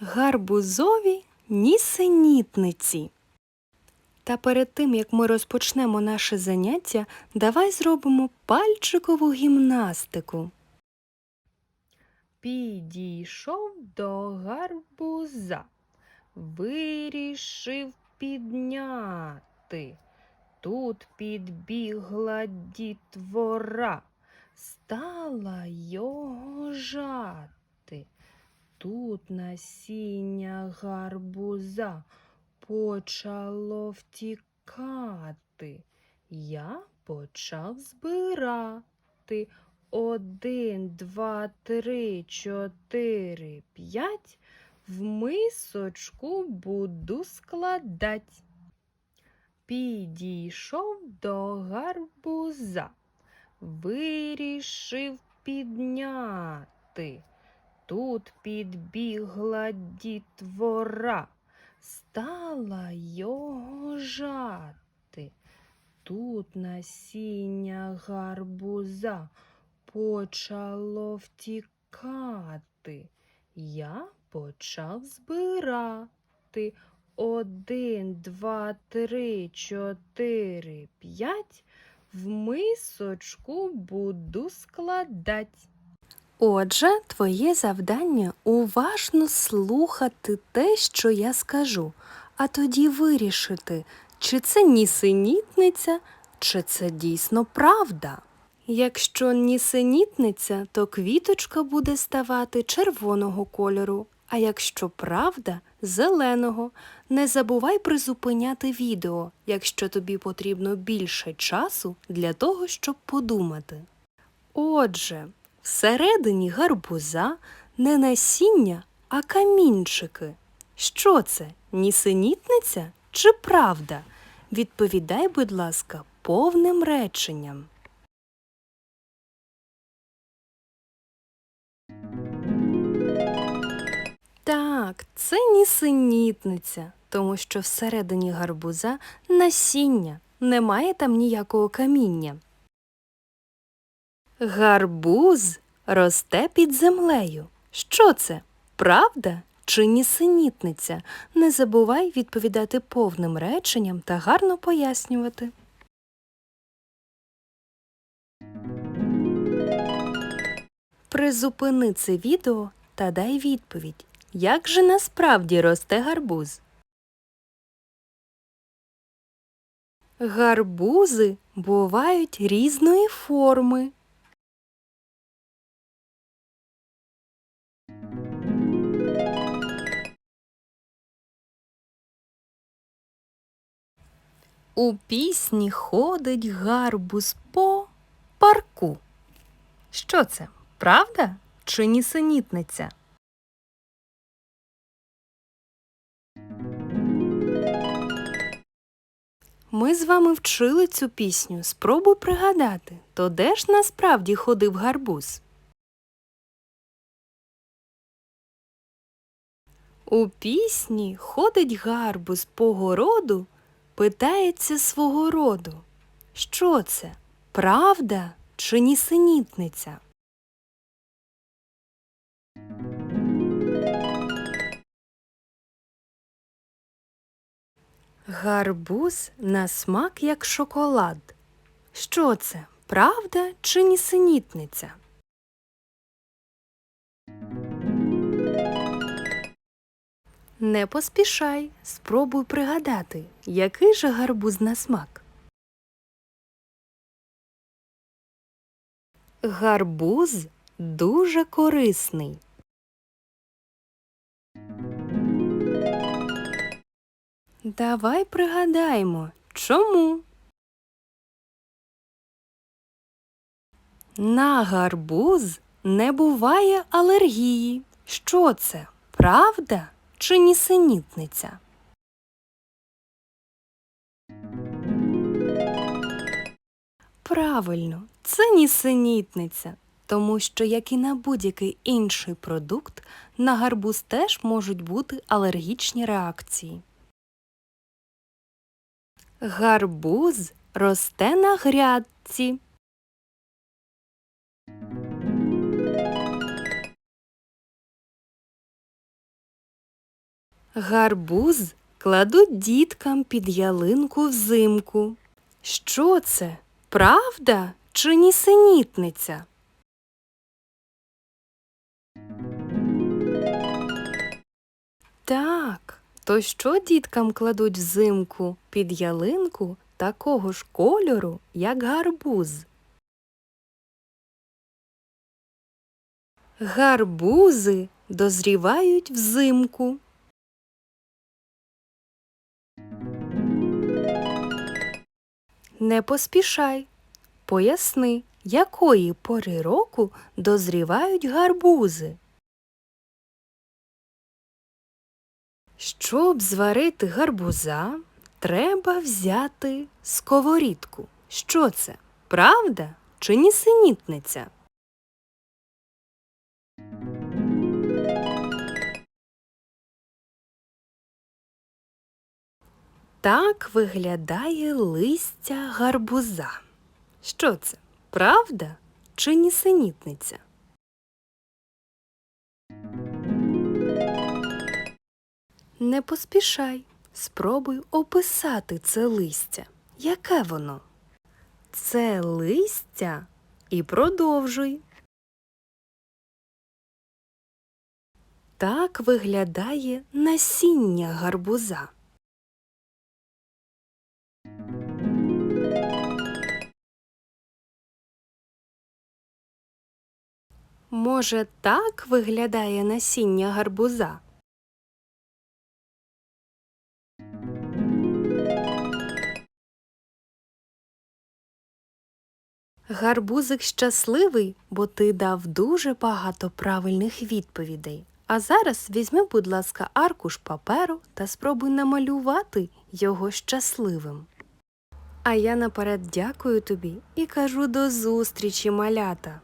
Гарбузові нісенітниці. Та перед тим, як ми розпочнемо наше заняття, давай зробимо пальчикову гімнастику. Підійшов до гарбуза, вирішив підняти. Тут підбігла дітвора, стала його. Тут насіння гарбуза почало втікати. Я почав збирати. Один, два, три, чотири, п'ять. В мисочку буду складать. Підійшов до гарбуза, вирішив підняти. Тут підбігла дітвора, стала його жати. Тут насіння гарбуза почало втікати. Я почав збирати. Один, два, три, чотири, п'ять. В мисочку буду складать. Отже, твоє завдання уважно слухати те, що я скажу, а тоді вирішити, чи це нісенітниця, чи це дійсно правда. Якщо нісенітниця, то квіточка буде ставати червоного кольору, а якщо правда зеленого. Не забувай призупиняти відео, якщо тобі потрібно більше часу для того, щоб подумати. Отже, всередині гарбуза не насіння, а камінчики. Що це? Нісенітниця чи правда? Відповідай, будь ласка, повним реченням. Так, це нісенітниця, тому що всередині гарбуза насіння, немає там ніякого каміння. Гарбуз росте під землею. Що це? Правда чи нісенітниця? Не забувай відповідати повним реченням та гарно пояснювати. Призупини це відео та дай відповідь. Як же насправді росте гарбуз? Гарбузи бувають різної форми. У пісні ходить гарбуз по парку. Що це? Правда чи нісенітниця? Ми з вами вчили цю пісню. Спробуй пригадати, то де ж насправді ходив гарбуз? У пісні ходить гарбуз по городу, питається свого роду. Що це? Правда чи нісенітниця? Гарбуз на смак як шоколад. Що це? Правда чи нісенітниця? Не поспішай, спробуй пригадати, який же гарбуз на смак. Гарбуз дуже корисний. Давай пригадаємо, чому? На гарбуз не буває алергії. Що це? Правда чи нісенітниця? Правильно, це нісенітниця, тому що, як і на будь-який інший продукт, на гарбуз теж можуть бути алергічні реакції. Гарбуз росте на грядці. Гарбуз кладуть діткам під ялинку взимку. Що це? Правда чи нісенітниця? Так, то що діткам кладуть взимку під ялинку такого ж кольору, як гарбуз? Гарбузи дозрівають взимку. Не поспішай. Поясни, якої пори року дозрівають гарбузи. Щоб зварити гарбуза, треба взяти сковорідку. Що це? Правда чи нісенітниця? Так виглядає листя гарбуза. Що це? Правда чи нісенітниця? Не поспішай. Спробуй описати це листя. Яке воно? Це листя і продовжуй. Так виглядає насіння гарбуза. Може, так виглядає насіння гарбуза? Гарбузик щасливий, бо ти дав дуже багато правильних відповідей. А зараз візьми, будь ласка, аркуш паперу та спробуй намалювати його щасливим. А я наперед дякую тобі і кажу до зустрічі, малята!